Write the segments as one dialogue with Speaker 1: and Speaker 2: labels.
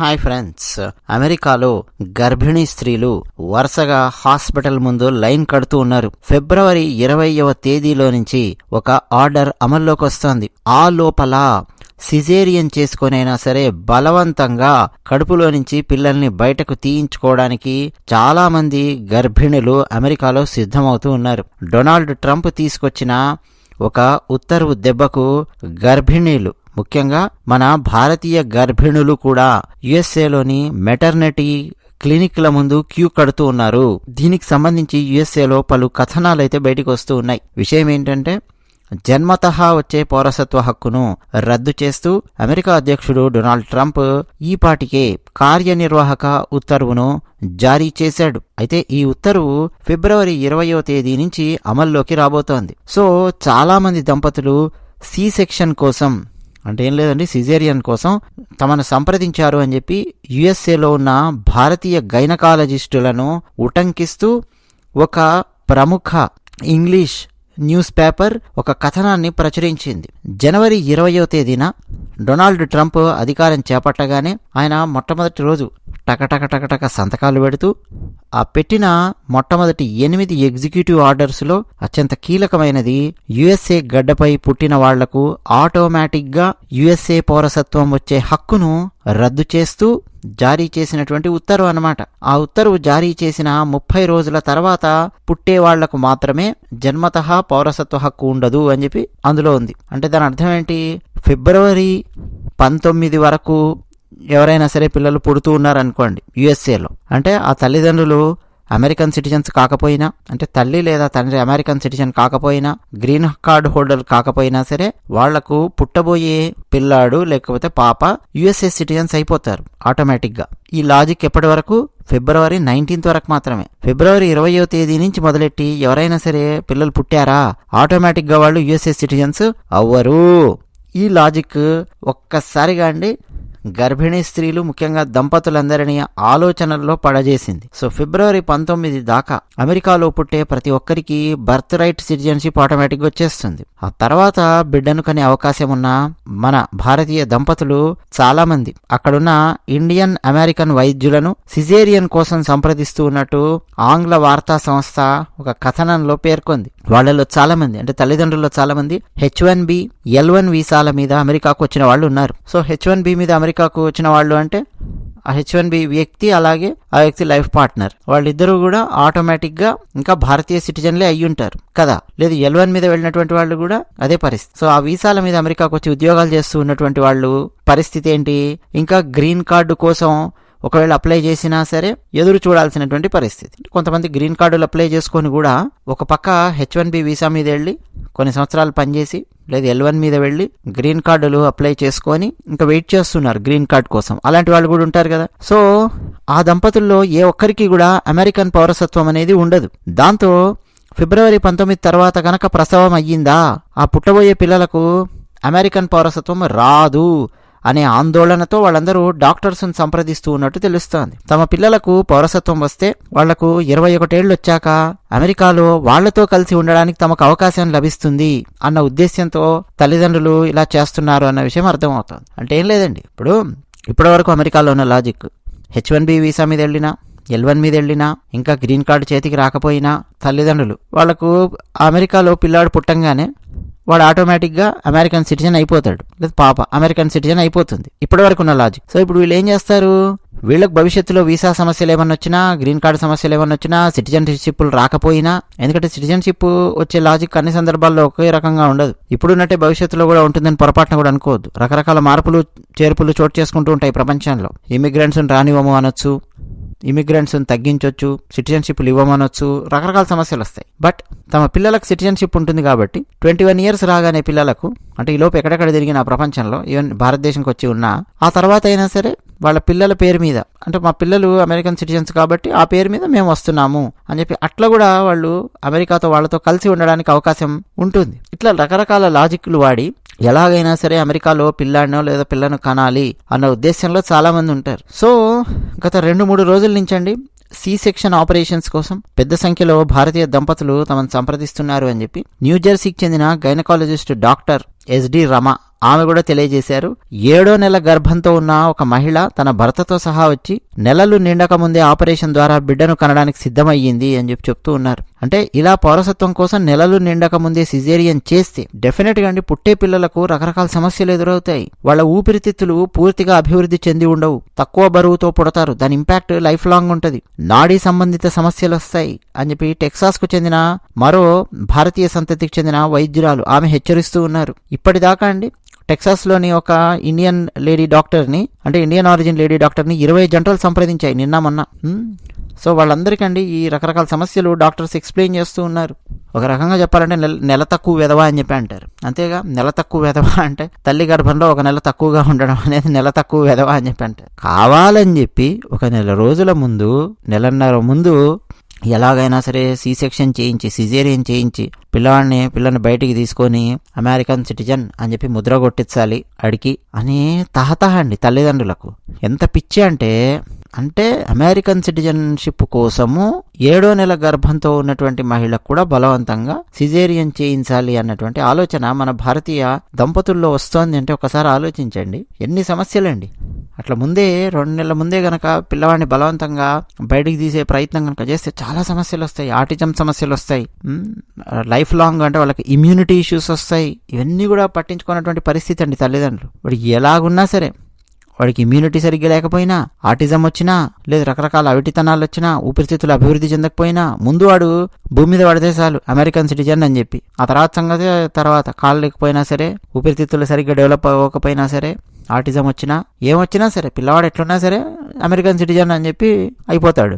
Speaker 1: Hi friends. అమెరికాలో గర్భిణీ స్త్రీలు వరుసగా హాస్పిటల్ ముందు లైన్ కడుతూ ఉన్నారు. ఫిబ్రవరి ఇరవైవ తేదీలో నుంచి ఒక ఆర్డర్ అమల్లోకి వస్తోంది. ఆ లోపల సిజేరియన్ చేసుకునైనా సరే బలవంతంగా కడుపులో నుంచి పిల్లల్ని బయటకు తీయించుకోవడానికి చాలా మంది గర్భిణులు అమెరికాలో సిద్ధమవుతూ ఉన్నారు. డొనాల్డ్ ట్రంప్ తీసుకొచ్చిన ఒక ఉత్తర్వు దెబ్బకు గర్భిణీలు ముఖ్యంగా మన భారతీయ గర్భిణులు కూడా యుఎస్ఏలోని మెటర్నిటీ క్లినిక్ల ముందు క్యూ కడుతూ ఉన్నారు. దీనికి సంబంధించి యుఎస్ఏలో పలు కథనాలు అయితే బయటకు వస్తూ ఉన్నాయి. విషయం ఏంటంటే జన్మతహా వచ్చే పౌరసత్వ హక్కును రద్దు చేస్తూ అమెరికా అధ్యక్షుడు డొనాల్డ్ ట్రంప్ ఈపాటికే కార్యనిర్వాహక ఉత్తర్వును జారీ చేశాడు. అయితే ఈ ఉత్తర్వు ఫిబ్రవరి ఇరవయో తేదీ నుంచి అమల్లోకి రాబోతోంది. సో చాలామంది దంపతులు సి సెక్షన్ కోసం అంటే ఏం లేదండి సిజేరియన్ కోసం తమను సంప్రదించారు అని చెప్పి యుఎస్ఏలో ఉన్న భారతీయ గైనకాలజిస్టులను ఉటంకిస్తూ ఒక ప్రముఖ ఇంగ్లీష్ న్యూస్ పేపర్ ఒక కథనాన్ని ప్రచురించింది. జనవరి ఇరవయో తేదీన డొనాల్డ్ ట్రంప్ అధికారం చేపట్టగానే ఆయన మొట్టమొదటి రోజు టకటక టకటక సంతకాలు పెడుతూ ఆ పెట్టిన మొట్టమొదటి ఎనిమిది ఎగ్జిక్యూటివ్ ఆర్డర్స్లో అత్యంత కీలకమైనది యుఎస్ఏ గడ్డపై పుట్టిన వాళ్ళకు ఆటోమేటిక్గా యుఎస్ఏ పౌరసత్వం వచ్చే హక్కును రద్దు చేస్తూ జారీ చేసినటువంటి ఉత్తర్వు అనమాట ఆ ఉత్తర్వు జారీ చేసిన ముప్పై రోజుల తర్వాత పుట్టే వాళ్ళకు మాత్రమే జన్మతః పౌరసత్వ హక్కు ఉండదు అని చెప్పి అందులో ఉంది. అంటే దాని అర్థం ఏంటి? ఫిబ్రవరి పంతొమ్మిది వరకు ఎవరైనా సరే పిల్లలు పుడుతూ ఉన్నారనుకోండి యుఎస్ఏలో అంటే ఆ తల్లిదండ్రులు అమెరికన్ సిటిజన్స్ కాకపోయినా అంటే తల్లి లేదా తండ్రి అమెరికన్ సిటిజన్ కాకపోయినా గ్రీన్ కార్డ్ హోల్డర్ కాకపోయినా సరే వాళ్ళకు పుట్టబోయే పిల్లాడు లేకపోతే పాప యుఎస్ఏ సిటిజన్స్ అయిపోతారు ఆటోమేటిక్గా ఈ లాజిక్ ఎప్పటి వరకు? ఫిబ్రవరి నైన్టీన్త్ వరకు మాత్రమే. ఫిబ్రవరి ఇరవయో తేదీ నుంచి మొదలెట్టి ఎవరైనా సరే పిల్లలు పుట్టారా? ఆటోమేటిక్గా వాళ్ళు యుఎస్ఏ సిటిజన్స్ అవ్వరు. ఈ లాజిక్ ఒక్కసారిగా అండి గర్భిణీ స్త్రీలు ముఖ్యంగా దంపతులందరినీ ఆలోచనల్లో పడజేసింది. సో ఫిబ్రవరి పంతొమ్మిది దాకా అమెరికాలో పుట్టే ప్రతి ఒక్కరికి బర్త్ రైట్ సిటిజన్షిప్ ఆటోమేటిక్ వచ్చేస్తుంది. ఆ తర్వాత బిడ్డను కనే అవకాశం ఉన్న మన భారతీయ దంపతులు చాలా మంది అక్కడున్న ఇండియన్ అమెరికన్ వైద్యులను సిజేరియన్ కోసం సంప్రదిస్తూ ఉన్నట్టు ఆంగ్ల వార్తా సంస్థ ఒక కథనంలో పేర్కొంది. వాళ్ళలో చాలా మంది అంటే తల్లిదండ్రుల్లో చాలా మంది H one B L one వీసాల మీద అమెరికాకు వచ్చిన వాళ్ళు ఉన్నారు. సో హెచ్ వన్ బి మీద అమెరికాకు వచ్చిన వాళ్ళు అంటే ఆ హెచ్ వన్ బి వ్యక్తి అలాగే ఆ వ్యక్తి లైఫ్ పార్ట్నర్. వాళ్ళిద్దరూ కూడా ఆటోమేటిక్గా ఇంకా భారతీయ సిటిజన్లే అయ్యి ఉంటారు కదా? లేదు ఎల్ వన్ మీద వెళ్ళినటువంటి వాళ్ళు కూడా అదే పరిస్థితి. సో ఆ వీసాల మీద అమెరికాకు వచ్చి ఉద్యోగాలు చేస్తూ ఉన్నటువంటి వాళ్ళు పరిస్థితి ఏంటి? ఇంకా గ్రీన్ కార్డు కోసం ఒకవేళ అప్లై చేసినా సరే ఎదురు చూడాల్సినటువంటి పరిస్థితి. కొంతమంది గ్రీన్ కార్డులు అప్లై చేసుకొని కూడా ఒక పక్క హెచ్ వన్ బి వీసా మీద వెళ్ళి కొన్ని సంవత్సరాలు పనిచేసి లేదు ఎల్ వన్ మీద వెళ్ళి గ్రీన్ కార్డులు అప్లై చేసుకొని ఇంకా వెయిట్ చేస్తున్నారు గ్రీన్ కార్డ్ కోసం. అలాంటి వాళ్ళు కూడా ఉంటారు కదా. సో ఆ దంపతుల్లో ఏ ఒక్కరికి కూడా అమెరికన్ పౌరసత్వం అనేది ఉండదు. దాంతో ఫిబ్రవరి పంతొమ్మిది తర్వాత కనుక ప్రసవం అయ్యిందా ఆ పుట్టబోయే పిల్లలకు అమెరికన్ పౌరసత్వం రాదు. అనే ఆందోళనతో వాళ్ళందరూ డాక్టర్స్ను సంప్రదిస్తూ ఉన్నట్టు తెలుస్తోంది. తమ పిల్లలకు పౌరసత్వం వస్తే వాళ్ళకు ఇరవై ఒకటేళ్ళు వచ్చాక అమెరికాలో వాళ్ళతో కలిసి ఉండడానికి తమకు అవకాశం లభిస్తుంది అన్న ఉద్దేశ్యంతో తల్లిదండ్రులు ఇలా చేస్తున్నారు అన్న విషయం అర్థమవుతుంది. అంటే ఏం లేదండి. ఇప్పుడు ఇప్పటి వరకు అమెరికాలో ఉన్న logic. H one B visa మీద వెళ్ళినా ఎల్ వన్ మీద వెళ్ళినా ఇంకా గ్రీన్ కార్డు చేతికి రాకపోయినా తల్లిదండ్రులు వాళ్ళకు అమెరికాలో పిల్లాడు పుట్టంగానే వాడు ఆటోమేటిక్గా అమెరికన్ సిటిజన్ అయిపోతాడు. లేదా పాప అమెరికన్ సిటిజన్ అయిపోతుంది. ఇప్పటి వరకు ఉన్న లాజిక్ సో ఇప్పుడు వీళ్ళు ఏం చేస్తారు? వీళ్ళకి భవిష్యత్తులో వీసా సమస్యలు ఏమన్నా వచ్చినా గ్రీన్ కార్డు సమస్యలు ఏమన్నా వచ్చినా సిటిజన్షిప్లు రాకపోయినా ఎందుకంటే సిటిజన్షిప్ వచ్చే లాజిక్ అన్ని సందర్భాల్లో ఒకే రకంగా ఉండదు. ఇప్పుడున్నట్టే భవిష్యత్తులో కూడా ఉంటుందని పొరపాటున కూడా అనుకోవద్దు. రకరకాల మార్పులు చేర్పులు చోటు చేసుకుంటూ ఉంటాయి ప్రపంచంలో. ఇమిగ్రెంట్స్ రానివ్వము అనొచ్చు ఇమిగ్రెంట్స్ని తగ్గించవచ్చు సిటిజన్షిప్లు ఇవ్వమనొచ్చు రకరకాల సమస్యలు వస్తాయి. బట్ తమ పిల్లలకు సిటిజన్షిప్ ఉంటుంది కాబట్టి ట్వంటీ వన్ ఇయర్స్ రాగానే పిల్లలకు అంటే ఈ లోపు ఎక్కడెక్కడ తిరిగిన ప్రపంచంలో ఈవెన్ భారతదేశంకి వచ్చి ఉన్నా ఆ తర్వాత అయినా సరే వాళ్ళ పిల్లల పేరు మీద అంటే మా పిల్లలు అమెరికన్ సిటిజన్స్ కాబట్టి ఆ పేరు మీద మేము వస్తున్నాము అని చెప్పి అట్లా కూడా వాళ్ళు అమెరికాతో వాళ్ళతో కలిసి ఉండడానికి అవకాశం ఉంటుంది. ఇట్లా రకరకాల లాజిక్లు వాడి ఎలాగైనా సరే అమెరికాలో పిల్లాడినో లేదా పిల్లను కనాలి అన్న ఉద్దేశంలో చాలామంది ఉంటారు. సో గత రెండు మూడు రోజుల నుంచండి సి సెక్షన్ ఆపరేషన్స్ కోసం పెద్ద సంఖ్యలో భారతీయ దంపతులు తమను సంప్రదిస్తున్నారు అని చెప్పి న్యూజెర్సీకి చెందిన గైనకాలజిస్ట్ డాక్టర్ ఎస్డి రమ ఆమె కూడా తెలియజేశారు ఏడో నెల గర్భంతో ఉన్న ఒక మహిళ తన భర్తతో సహా వచ్చి నెలలు నిండక ముందే ఆపరేషన్ ద్వారా బిడ్డను కనడానికి సిద్ధమయ్యింది అని చెప్పి చెప్తూ ఉన్నారు. అంటే ఇలా పౌరసత్వం కోసం నెలలు నిండక ముందే సిజేరియన్ చేస్తే డెఫినెట్గా అండి పుట్టే పిల్లలకు రకరకాల సమస్యలు ఎదురవుతాయి. వాళ్ళ ఊపిరితిత్తులు పూర్తిగా అభివృద్ధి చెంది ఉండవు. తక్కువ బరువుతో పుడతారు. దాని ఇంపాక్ట్ లైఫ్ లాంగ్ ఉంటుంది. నాడీ సంబంధిత సమస్యలు వస్తాయి అని చెప్పి టెక్సాస్కు చెందిన మరో భారతీయ సంతతికి చెందిన వైద్యురాలు ఆమె హెచ్చరిస్తూ ఉన్నారు. ఇప్పటిదాకా అండి టెక్సాస్లోని ఒక ఇండియన్ లేడీ డాక్టర్ని అంటే ఇండియన్ ఆరిజిన్ లేడీ డాక్టర్ని ఇరవై జంటలు సంప్రదించాయి నిన్న మొన్న. సో వాళ్ళందరికండి ఈ రకరకాల సమస్యలు డాక్టర్స్ ఎక్స్ప్లెయిన్ చేస్తూ ఉన్నారు. ఒక రకంగా చెప్పాలంటే నెల నెల తక్కువ వెధవా అని చెప్పి అంటారు. అంతేగా నెల తక్కువ వెధవ అంటే తల్లి గర్భంలో ఒక నెల తక్కువగా ఉండడం అనేది నెల తక్కువ వెధవా అని చెప్పి అంటారు. కావాలని చెప్పి ఒక నెల రోజుల ముందు నెలన్నర ముందు ఎలాగైనా సరే సీ సెక్షన్ చేయించి సిజేరియన్ చేయించి పిల్లవాడిని పిల్లని బయటికి తీసుకొని అమెరికన్ సిటిజన్ అని చెప్పి ముద్ర కొట్టించాలి అడిగి అని తహతహ అండి తల్లిదండ్రులకు. ఎంత పిచ్చి అంటే అంటే అమెరికన్ సిటిజన్షిప్ కోసము ఏడో నెల గర్భంతో ఉన్నటువంటి మహిళకు కూడా బలవంతంగా సిజేరియన్ చేయించాలి అన్నటువంటి ఆలోచన మన భారతీయ దంపతుల్లో వస్తోంది అంటే ఒకసారి ఆలోచించండి. ఎన్ని సమస్యలండి. అట్లా ముందే రెండు నెలల ముందే గనక పిల్లవాడిని బలవంతంగా బయటికి తీసే ప్రయత్నం కనుక చేస్తే చాలా సమస్యలు వస్తాయి. ఆటిజం సమస్యలు వస్తాయి. లైఫ్ లాంగ్ అంటే వాళ్ళకి ఇమ్యూనిటీ ఇష్యూస్ వస్తాయి. ఇవన్నీ కూడా పట్టించుకున్నటువంటి పరిస్థితి అండి తల్లిదండ్రులు. ఇప్పుడు ఎలాగున్నా సరే వాడికి ఇమ్యూనిటీ సరిగ్గా లేకపోయినా ఆటిజం వచ్చినా లేదా రకరకాల అవిటితనాలు వచ్చినా ఊపిరితిత్తులు అభివృద్ధి చెందకపోయినా ముందు వాడు భూమి మీద పడితే చాలు అమెరికన్ సిటిజన్ అని చెప్పి. ఆ తర్వాత సంగతి తర్వాత కాళ్ళు లేకపోయినా సరే ఊపిరితిత్తులు సరిగ్గా డెవలప్ అవ్వకపోయినా సరే ఆటిజం వచ్చినా ఏమొచ్చినా సరే పిల్లవాడు ఎట్లున్నా సరే అమెరికన్ సిటిజన్ అని చెప్పి అయిపోతాడు.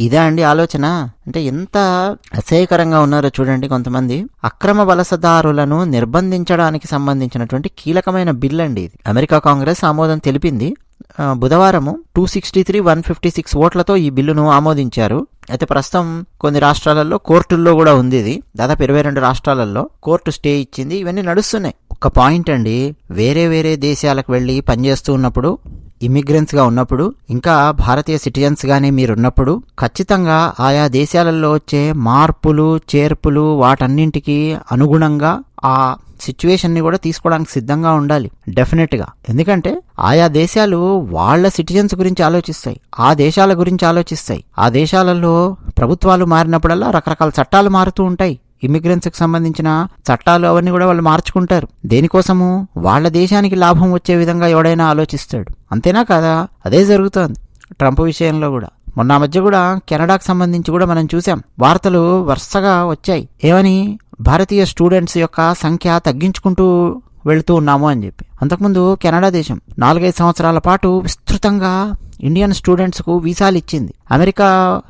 Speaker 1: ఇదే అండి ఆలోచన. అంటే ఎంత అసహ్యకరంగా ఉన్నారో చూడండి కొంతమంది. అక్రమ వలసదారులను నిర్బంధించడానికి సంబంధించినటువంటి కీలకమైన బిల్ అండి ఇది. అమెరికా కాంగ్రెస్ ఆమోదం తెలిపింది. బుధవారం బుధవారము two sixty three one fifty six ఓట్లతో ఈ బిల్లును ఆమోదించారు. అయితే ప్రస్తుతం కొన్ని రాష్ట్రాలలో కోర్టుల్లో కూడా ఉంది ఇది. దాదాపు ఇరవై రెండు రాష్ట్రాలలో కోర్టు స్టే ఇచ్చింది. ఇవన్నీ నడుస్తున్నాయి. ఒక పాయింట్ అండి. వేరే వేరే దేశాలకు వెళ్ళి పనిచేస్తూ ఉన్నప్పుడు ఇమిగ్రెంట్స్గా ఉన్నప్పుడు ఇంకా భారతీయ సిటిజన్స్ మీరున్నప్పుడు మీరు ఉన్నప్పుడు ఖచ్చితంగా ఆయా దేశాలలో వచ్చే మార్పులు చేర్పులు వాటన్నింటికి అనుగుణంగా ఆ సిచ్యువేషన్ని కూడా తీసుకోవడానికి సిద్ధంగా ఉండాలి. డెఫినెట్గా ఎందుకంటే ఆయా దేశాలు వాళ్ళ సిటిజన్స్ గురించి ఆలోచిస్తాయి. ఆ దేశాల గురించి ఆలోచిస్తాయి. ఆ దేశాలలో ప్రభుత్వాలు మారినప్పుడల్లా రకరకాల చట్టాలు మారుతూ ఉంటాయి. ఇమిగ్రెన్స్కి సంబంధించిన చట్టాలు అవన్నీ కూడా వాళ్ళు మార్చుకుంటారు. దేనికోసము? వాళ్ళ దేశానికి లాభం వచ్చే విధంగా ఎవడైనా ఆలోచిస్తాడు. అంతేనా కాదా? అదే జరుగుతోంది. ట్రంప్ విషయంలో కూడా. మొన్న మధ్య కూడా కెనడాకు సంబంధించి కూడా మనం చూసాం వార్తలు వరుసగా వచ్చాయి. ఏమని? భారతీయ స్టూడెంట్స్ యొక్క సంఖ్య తగ్గించుకుంటూ వెళుతూ ఉన్నాము అని చెప్పి. అంతకుముందు కెనడా దేశం నాలుగైదు సంవత్సరాల పాటు విస్తృతంగా ఇండియన్ స్టూడెంట్స్కు వీసాలు ఇచ్చింది. అమెరికా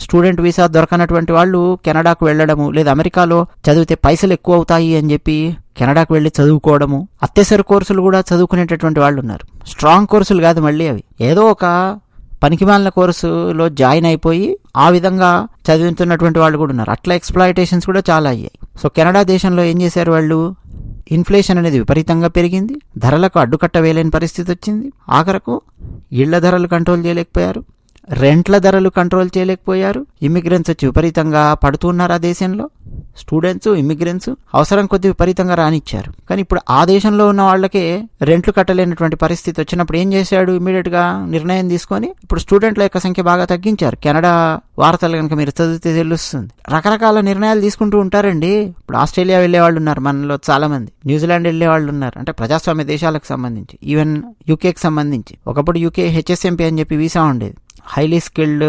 Speaker 1: స్టూడెంట్ వీసా దొరకనటువంటి వాళ్ళు కెనడాకు వెళ్ళడము లేదా అమెరికాలో చదివితే పైసలు ఎక్కువ అవుతాయి అని చెప్పి కెనడాకు వెళ్ళి చదువుకోవడము అత్యవసర కోర్సులు కూడా చదువుకునేటటువంటి వాళ్ళు ఉన్నారు. స్ట్రాంగ్ కోర్సులు కాదు మళ్ళీ అవి. ఏదో ఒక పనికిమాలిన కోర్సులో జాయిన్ అయిపోయి ఆ విధంగా చదువుతున్నటువంటి వాళ్ళు కూడా ఉన్నారు. అట్లా ఎక్స్ప్లాయిటేషన్స్ కూడా చాలా అయ్యాయి. సో కెనడా దేశంలో ఏం చేశారు వాళ్ళు? ఇన్ఫ్లేషన్ అనేది విపరీతంగా పెరిగింది. ధరలకు అడ్డుకట్ట వేయలేని పరిస్థితి వచ్చింది. ఆఖరకు ఇళ్ళ ధరలు కంట్రోల్ చేయలేకపోయారు. రెంట్ల ధరలు కంట్రోల్ చేయలేకపోయారు. ఇమిగ్రెంట్స్ వచ్చి విపరీతంగా పడుతున్నారు ఆ దేశంలో. స్టూడెంట్స్ ఇమిగ్రెంట్స్ అవసరం కొద్ది విపరీతంగా రానిచ్చారు. కానీ ఇప్పుడు ఆ దేశంలో ఉన్న వాళ్ళకే రెంట్లు కట్టలేనటువంటి పరిస్థితి వచ్చినప్పుడు ఏం చేశాడు? ఇమీడియట్గా నిర్ణయం తీసుకొని ఇప్పుడు స్టూడెంట్ల యొక్క సంఖ్య బాగా తగ్గించారు. కెనడా వార్తలు కనుక మీరు చదివితే తెలుస్తుంది. రకరకాల నిర్ణయాలు తీసుకుంటూ ఉంటారండి. ఇప్పుడు ఆస్ట్రేలియా వెళ్ళే వాళ్ళు ఉన్నారు మనలో చాలా మంది న్యూజిలాండ్ వెళ్ళే వాళ్ళు ఉన్నారు. అంటే ప్రజాస్వామ్య దేశాలకు సంబంధించి. ఈవెన్ యూకేకి సంబంధించి. ఒకప్పుడు యూకే హెచ్ఎస్ఎంపీ అని చెప్పి వీసా ఉండేది. Highly skilled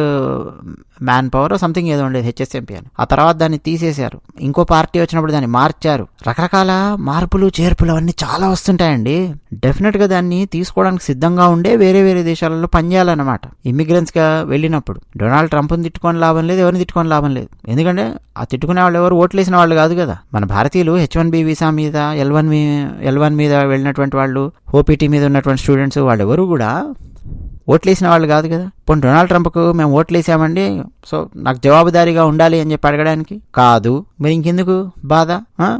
Speaker 1: man power something ఏదో ఉండేది హెచ్ఎస్ఎంపీ అని. ఆ తర్వాత దాన్ని తీసేశారు. ఇంకో పార్టీ వచ్చినప్పుడు దాన్ని మార్చారు. రకరకాల మార్పులు చేర్పులు అవన్నీ చాలా వస్తుంటాయండి. డెఫినెట్గా దాన్ని తీసుకోవడానికి సిద్ధంగా ఉండే వేరే వేరే దేశాలలో పనిచేయాలన్నమాట. ఇమిగ్రెంట్స్గా వెళ్ళినప్పుడు. డొనాల్డ్ ట్రంప్ని తిట్టుకొని లాభం లేదు ఎవరిని తిట్టుకొని లాభం లేదు. ఎందుకంటే ఆ తిట్టుకునే వాళ్ళు ఎవరు? ఓట్లేసిన వాళ్ళు కాదు కదా. మన భారతీయులు హెచ్ వన్ బి వీసా మీద ఎల్ వన్ ఎల్ వన్ మీద వెళ్ళినటువంటి వాళ్ళు ఓపీటీ మీద ఉన్నటువంటి స్టూడెంట్స్ వాళ్ళు ఎవరు కూడా ఓట్లేసిన వాళ్ళు కాదు కదా. పోనీ డొనాల్డ్ ట్రంప్కు మేము ఓట్లేసామండి సో నాకు జవాబుదారీగా ఉండాలి అని చెప్పి అడగడానికి? కాదు. మరి ఇంకెందుకు బాధ?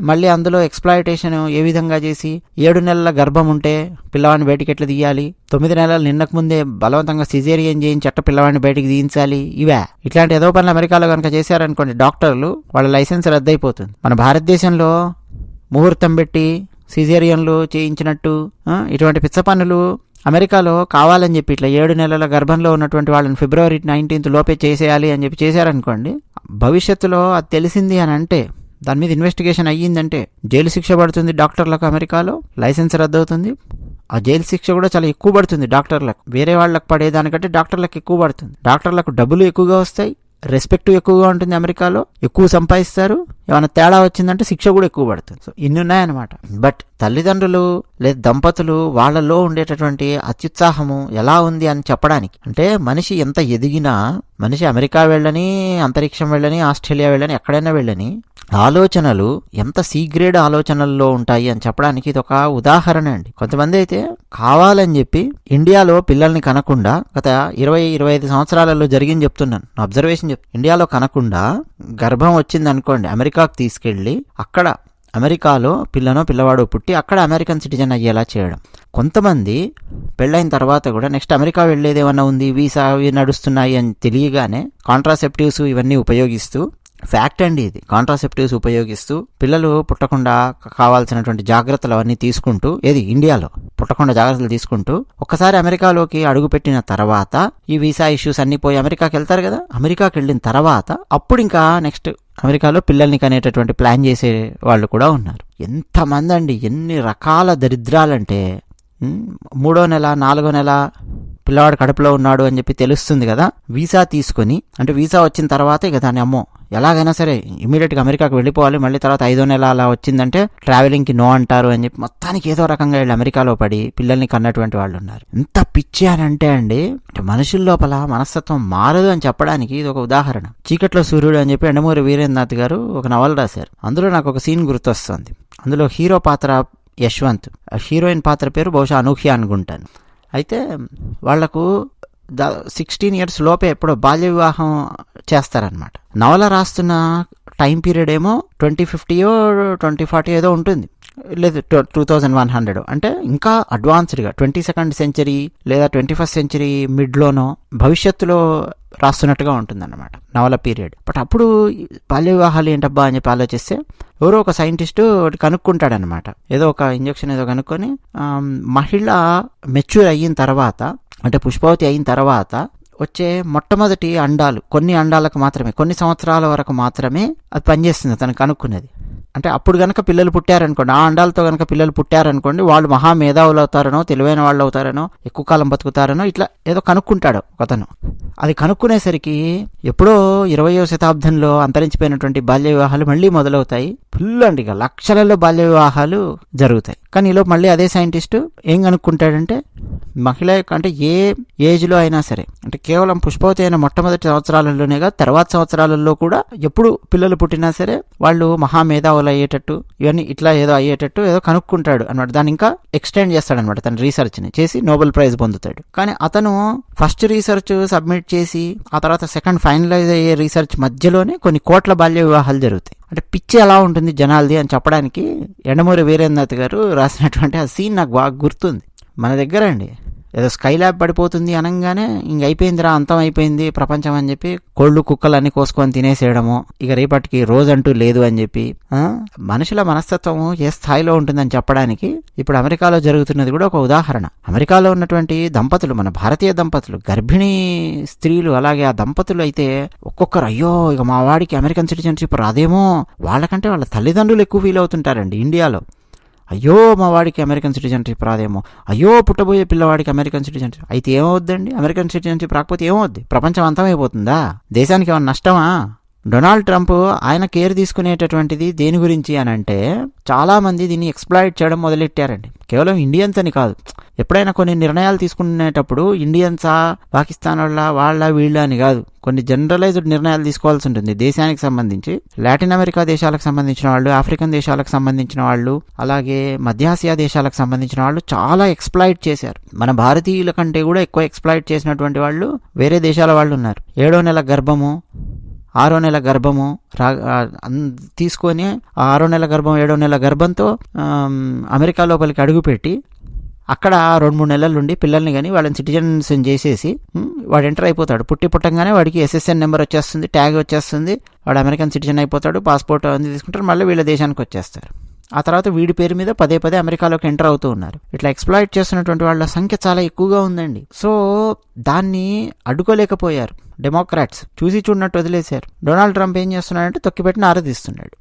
Speaker 1: మళ్ళీ అందులో ఎక్స్ప్లాయిటేషన్ ఏ విధంగా చేసి ఏడు నెలల గర్భం ఉంటే పిల్లవాడిని బయటికి ఎట్లా తీయాలి? తొమ్మిది నెలలు నిన్నకు ముందే బలవంతంగా సిజేరియన్ చేయించి చట్ట పిల్లవాడిని బయటికి తీయించాలి? ఇవే. ఇట్లాంటి ఏదో పనులు అమెరికాలో కనుక చేశారనుకోండి డాక్టర్లు వాళ్ళ లైసెన్స్ రద్దయిపోతుంది. మన భారతదేశంలో ముహూర్తం పెట్టి సిజేరియన్లు చేయించినట్టు ఇటువంటి పిచ్చ పనులు అమెరికాలో కావాలని చెప్పి ఇట్లా ఏడు నెలల గర్భంలో ఉన్నటువంటి వాళ్ళని ఫిబ్రవరి నైన్టీన్త్ లోపే చేసేయాలి అని చెప్పి చేశారనుకోండి భవిష్యత్తులో అది తెలిసింది అని అంటే దాని మీద ఇన్వెస్టిగేషన్ అయ్యిందంటే జైలు శిక్ష పడుతుంది డాక్టర్లకు అమెరికాలో లైసెన్స్ రద్దవుతుంది. ఆ జైలు శిక్ష కూడా చాలా ఎక్కువ పడుతుంది డాక్టర్లకు. వేరే వాళ్ళకి పడేదానికంటే డాక్టర్లకు ఎక్కువ పడుతుంది. డాక్టర్లకు డబ్బులు ఎక్కువగా వస్తాయి రెస్పెక్ట్ ఎక్కువగా ఉంటుంది అమెరికాలో ఎక్కువ సంపాదిస్తారు. ఏమైనా తేడా వచ్చిందంటే శిక్ష కూడా ఎక్కువ పడుతుంది. సో ఇన్ని ఉన్నాయన్నమాట. బట్ తల్లిదండ్రులు లేదా దంపతులు వాళ్ళలో ఉండేటటువంటి అత్యుత్సాహము ఎలా ఉంది అని చెప్పడానికి అంటే మనిషి ఎంత ఎదిగినా మనిషి అమెరికా వెళ్ళని అంతరిక్షం వెళ్ళని ఆస్ట్రేలియా వెళ్ళని ఎక్కడైనా వెళ్ళని ఆలోచనలు ఎంత సీగ్రేడ్ ఆలోచనల్లో ఉంటాయి అని చెప్పడానికి ఇది ఒక ఉదాహరణ అండి. కొంతమంది అయితే కావాలని చెప్పి ఇండియాలో పిల్లల్ని కనకుండా గత ఇరవై ఇరవై ఐదు సంవత్సరాలలో జరిగింది చెప్తున్నాను. అబ్జర్వేషన్ చెప్ ఇండియాలో కనకుండా గర్భం వచ్చింది అనుకోండి అమెరికాకు తీసుకెళ్ళి అక్కడ అమెరికాలో పిల్లనో పిల్లవాడో పుట్టి అక్కడ అమెరికన్ సిటిజన్ అయ్యేలా చేయడం. కొంతమంది పెళ్ళైన తర్వాత కూడా నెక్స్ట్ అమెరికా వెళ్ళేది ఏమన్నా ఉంది వీసా అవి నడుస్తున్నాయి అని తెలియగానే కాంట్రాసెప్టివ్స్ ఇవన్నీ ఉపయోగిస్తూ ఫ్యాక్ట్ అండి ఇది. కాంట్రాసెప్టివ్స్ ఉపయోగిస్తూ పిల్లలు పుట్టకుండా కావాల్సినటువంటి జాగ్రత్తలు అవన్నీ తీసుకుంటూ ఏది ఇండియాలో పుట్టకుండా జాగ్రత్తలు తీసుకుంటూ ఒక్కసారి అమెరికాలోకి అడుగుపెట్టిన తర్వాత ఈ వీసా ఇష్యూస్ అన్ని పోయి అమెరికాకి వెళ్తారు కదా. అమెరికాకి వెళ్ళిన తర్వాత అప్పుడు ఇంకా నెక్స్ట్ అమెరికాలో పిల్లల్ని కనేటటువంటి ప్లాన్ చేసే వాళ్ళు కూడా ఉన్నారు. ఎంతమంది అండి ఎన్ని రకాల దరిద్రాలంటే మూడో నెల నాలుగో నెల పిల్లవాడు కడుపులో ఉన్నాడు అని చెప్పి తెలుస్తుంది కదా. వీసా తీసుకొని అంటే వీసా వచ్చిన తర్వాత ఇక దాన్ని అమ్మో ఎలాగైనా సరే ఇమీడియట్గా అమెరికాకి వెళ్ళిపోవాలి. మళ్ళీ తర్వాత ఐదో నెల అలా వచ్చిందంటే ట్రావెలింగ్కి నో అంటారు అని చెప్పి మొత్తానికి ఏదో రకంగా వెళ్ళి అమెరికాలో పడి పిల్లల్ని కన్నటువంటి వాళ్ళు ఉన్నారు. ఎంత పిచ్చి అని అంటే అండి మనుషుల లోపల మనస్తత్వం మారదు అని చెప్పడానికి ఇది ఒక ఉదాహరణ. చీకట్లో సూర్యుడు అని చెప్పి ఎండమూరి వీరేంద్రనాథ్ గారు ఒక నవల రాశారు. అందులో నాకు ఒక సీన్ గుర్తొస్తుంది. అందులో హీరో పాత్ర యశ్వంత్. ఆ హీరోయిన్ పాత్ర పేరు బహుశా అనూహ్య అనుకుంటాను. అయితే వాళ్ళకు సిక్స్టీన్ ఇయర్స్ లోపే ఎప్పుడో బాల్య వివాహం చేస్తారనమాట నవల రాస్తున్న టైం పీరియడ్ ఏమో ట్వంటీ ఫిఫ్టీయో ట్వంటీ ఫార్టీ ఏదో ఉంటుంది. లేదు టూ థౌజండ్ వన్ హండ్రెడ్ అంటే ఇంకా అడ్వాన్స్డ్గా ట్వంటీ సెకండ్ సెంచరీ లేదా ట్వంటీ ఫస్ట్ సెంచరీ మిడ్లోనో భవిష్యత్తులో రాస్తున్నట్టుగా ఉంటుందన్నమాట నవల పీరియడ్. బట్ అప్పుడు బాల్య వివాహాలు ఏంటబ్బా అని చెప్పి ఆలోచిస్తే ఎవరో ఒక సైంటిస్టు కనుక్కుంటాడనమాట ఏదో ఒక ఇంజెక్షన్ ఏదో కనుక్కొని మహిళ మెచ్యూర్ అయిన తర్వాత అంటే పుష్పవతి అయిన తర్వాత వచ్చే మొట్టమొదటి అండాలు కొన్ని అండాలకు మాత్రమే కొన్ని సంవత్సరాల వరకు మాత్రమే అది పనిచేస్తుంది తను కనుక్కున్నది అంటే అప్పుడు గనక పిల్లలు పుట్టారనుకోండి ఆ అండాలతో గనక పిల్లలు పుట్టారనుకోండి వాళ్ళు మహా మేధావులు అవుతారనో తెలివైన వాళ్ళు అవుతారనో ఎక్కువ కాలం బతుకుతారనో ఇట్లా ఏదో కనుక్కుంటాడు అతను అది కనుక్కునేసరికి ఎప్పుడో ఇరవయో శతాబ్దంలో అంతరించిపోయినటువంటి బాల్య వివాహాలు మళ్ళీ మొదలవుతాయి. ఫుల్ అండి ఇక లక్షలలో బాల్య వివాహాలు జరుగుతాయి. కానీ ఈలో మళ్ళీ అదే సైంటిస్టు ఏం కనుక్కుంటాడంటే మహిళ యొక్క అంటే ఏ ఏజ్లో అయినా సరే అంటే కేవలం పుష్పవతి అయిన మొట్టమొదటి సంవత్సరాలలోనే తర్వాత సంవత్సరాలలో కూడా ఎప్పుడు పిల్లలు పుట్టినా సరే వాళ్ళు మహామేధావులు అయ్యేటట్టు ఇవన్నీ ఇట్లా ఏదో అయ్యేటట్టు ఏదో కనుక్కుంటాడు అనమాట దాన్ని ఇంకా ఎక్స్టెండ్ చేస్తాడనమాట తన రీసెర్చ్ని చేసి నోబెల్ ప్రైజ్ పొందుతాడు. కానీ అతను ఫస్ట్ రీసెర్చ్ సబ్మిట్ చేసి ఆ తర్వాత సెకండ్ ఫైనలైజ్ అయ్యే రీసెర్చ్ మధ్యలోనే కొన్ని కోట్ల బాల్య వివాహాలు జరుగుతాయి. అంటే పిచ్చి ఎలా ఉంటుంది జనాలది అని చెప్పడానికి ఎండమూరి వీరేంద్రనాథ్ గారు రాసినటువంటి ఆ సీన్ నాకు బాగా గుర్తుంది. మన దగ్గర అండి. ఏదో స్కై ల్యాబ్ పడిపోతుంది అనగానే ఇంక అయిపోయిందిరా అంతం అయిపోయింది ప్రపంచం అని చెప్పి కోళ్ళు కుక్కలు అన్ని కోసుకొని తినేసేయడము ఇక రేపటికి రోజంటూ లేదు అని చెప్పి మనుషుల మనస్తత్వము ఏ స్థాయిలో ఉంటుందని చెప్పడానికి ఇప్పుడు అమెరికాలో జరుగుతున్నది కూడా ఒక ఉదాహరణ. అమెరికాలో ఉన్నటువంటి దంపతులు మన భారతీయ దంపతులు గర్భిణీ స్త్రీలు అలాగే ఆ దంపతులు అయితే ఒక్కొక్కరు అయ్యో ఇక మా వాడికి అమెరికన్ సిటిజన్షిప్ రాదేమో. వాళ్ళకంటే వాళ్ళ తల్లిదండ్రులు ఎక్కువ ఫీల్ అవుతుంటారండి ఇండియాలో. అయ్యో మా వాడికి అమెరికన్ సిటిజన్షిప్ రాదేమో. అయ్యో పుట్టబోయే పిల్లవాడికి అమెరికన్ సిటిజన్షిప్ అయితే ఏమవుద్దండి? అమెరికన్ సిటిజన్షిప్ రాకపోతే ఏమవుద్ది? ప్రపంచం అంతమైపోతుందా? దేశానికి ఏమైనా నష్టమా? డొనాల్డ్ ట్రంప్ ఆయన కేర్ తీసుకునేటటువంటిది దేని గురించి అని అంటే చాలా మంది దీన్ని ఎక్స్ప్లాయిట్ చేయడం మొదలెట్టారండి. కేవలం ఇండియన్స్ అని కాదు. ఎప్పుడైనా కొన్ని నిర్ణయాలు తీసుకునేటప్పుడు ఇండియన్సా పాకిస్తాన్ వాళ్ళ వాళ్ళ వీళ్ళ అని కాదు. కొన్ని జనరలైజ్డ్ నిర్ణయాలు తీసుకోవాల్సి ఉంటుంది. దేశానికి సంబంధించి లాటిన్ అమెరికా దేశాలకు సంబంధించిన వాళ్ళు ఆఫ్రికన్ దేశాలకు సంబంధించిన వాళ్ళు అలాగే మధ్యాసియా దేశాలకు సంబంధించిన వాళ్ళు చాలా ఎక్స్ప్లాయిట్ చేశారు. మన భారతీయుల కంటే కూడా ఎక్కువ ఎక్స్ప్లాయిట్ చేసినటువంటి వాళ్ళు వేరే దేశాల వాళ్ళు ఉన్నారు. ఏడో నెల గర్భము ఆరో నెల గర్భము రా తీసుకొని ఆ ఆరో నెల గర్భం ఏడో నెల గర్భంతో అమెరికా లోపలికి అడుగుపెట్టి అక్కడ రెండు మూడు నెలల నుండి పిల్లల్ని కానీ వాళ్ళని సిటిజన్స్ చేసేసి వాడు ఎంటర్ అయిపోతాడు. పుట్టి పుట్టంగానే వాడికి ఎస్ఎస్ఎన్ నెంబర్ వచ్చేస్తుంది ట్యాగ్ వచ్చేస్తుంది. వాడు అమెరికన్ సిటిజన్ అయిపోతాడు పాస్పోర్ట్ అన్ని తీసుకుంటారు మళ్ళీ వీళ్ళ దేశానికి వచ్చేస్తారు. ఆ తర్వాత వీడి పేరు మీద పదే పదే అమెరికాలోకి ఎంటర్ అవుతూ ఉన్నారు. ఇట్లా ఎక్స్ప్లాయిట్ చేస్తున్నటువంటి వాళ్ళ సంఖ్య చాలా ఎక్కువగా ఉందండి. సో దాన్ని అడ్డుకోలేకపోయారు. డెమోక్రాట్స్ చూసి చూడనట్టు వదిలేశారు. డొనాల్డ్ ట్రంప్ ఏం చేస్తున్నాడంటే తొక్కిపెట్టిన ఆరాధిస్తున్నాడు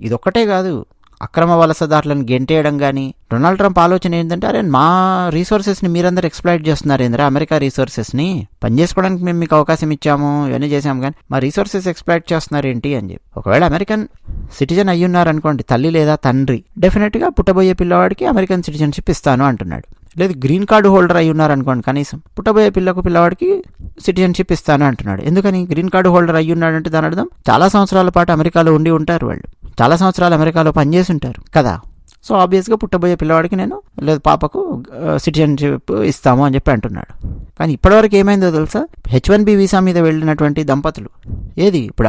Speaker 1: ఇదొక్కటే కాదు. అక్రమ వలసదారులను గెంటేయడం కానీ డొనాల్డ్ ట్రంప్ ఆలోచన ఏంటంటే అరే మా రీసోర్సెస్ని మీరందరూ ఎక్స్ప్లాయిట్ చేస్తున్నారు ఏంద్రా అమెరికా రీసోర్సెస్ని? పనిచేసుకోవడానికి మేము మీకు అవకాశం ఇచ్చాము ఇవన్నీ చేసాము కానీ మా రీసోర్సెస్ ఎక్స్ప్లాయిట్ చేస్తున్నారు ఏంటి అని చెప్పి. ఒకవేళ అమెరికన్ సిటిజన్ అయ్యున్నారనుకోండి తల్లి లేదా తండ్రి డెఫినెట్గా పుట్టబోయే పిల్లవాడికి అమెరికన్ సిటిజన్షిప్ ఇస్తాను అంటున్నాడు. లేదు గ్రీన్ కార్డు హోల్డర్ అయి ఉన్నారనుకోండి కనీసం పుట్టబోయే పిల్లకు పిల్లవాడికి సిటిజన్షిప్ ఇస్తాను అంటున్నాడు. ఎందుకని? గ్రీన్ కార్డు హోల్డర్ అయ్యి ఉన్నాడంటే దాని అర్థం చాలా సంవత్సరాల పాటు అమెరికాలో ఉండి ఉంటారు వాళ్ళు. చాలా సంవత్సరాలు అమెరికాలో పనిచేసి ఉంటారు కదా. సో ఆబ్వియస్గా పుట్టబోయే పిల్లవాడికి నేను లేదు పాపకు సిటిజన్షిప్ ఇస్తాము అని చెప్పి అంటున్నాడు. కానీ ఇప్పటివరకు ఏమైందో తెలుసా? హెచ్ వన్ బి వీసా మీద వెళ్ళినటువంటి దంపతులు. ఏది? ఇప్పుడు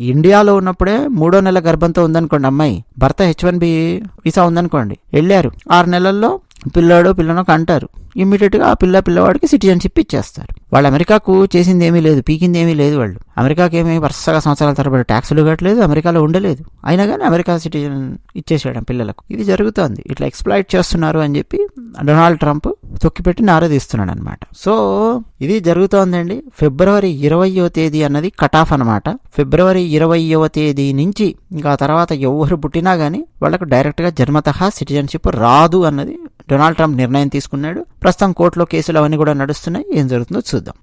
Speaker 1: ఇండియాలో ఉన్నప్పుడే మూడో నెల గర్భంతో ఉందనుకోండి అమ్మాయి భర్త హెచ్ వన్ బి వీసా ఉందనుకోండి వెళ్ళారు. ఆరు నెలల్లో పిల్లాడో పిల్లను అంటారు ఇమ్మీడియట్గా ఆ పిల్ల పిల్లవాడికి సిటిజన్షిప్ ఇచ్చేస్తారు. వాళ్ళు అమెరికాకు చేసింది ఏమీ లేదు పీకింది ఏమీ లేదు వాళ్ళు. అమెరికాకి ఏమీ వరుసగా సంవత్సరాల తరబడి ట్యాక్సులు కట్టలేదు అమెరికాలో ఉండలేదు. అయినా కానీ అమెరికా సిటిజన్ ఇచ్చేసేయడం పిల్లలకు. ఇది జరుగుతోంది. ఇట్లా ఎక్స్ప్లాయిట్ చేస్తున్నారు అని చెప్పి డొనాల్డ్ ట్రంప్ తొక్కిపెట్టి నారదీస్తున్నాడు అనమాట సో ఇది జరుగుతోందండి. ఫిబ్రవరి ఇరవయో తేదీ అన్నది కట్ ఆఫ్ అనమాట. ఫిబ్రవరి ఇరవయవ తేదీ నుంచి ఇంకా తర్వాత ఎవరు పుట్టినా కానీ వాళ్ళకు డైరెక్ట్గా జన్మతహా సిటిజన్షిప్ రాదు అన్నది డొనాల్డ్ ట్రంప్ నిర్ణయం తీసుకున్నాడు. ప్రస్తుతం కోర్టులో కేసులు అవన్నీ కూడా నడుస్తున్నాయి. ఏం జరుగుతుందో చూద్దాం.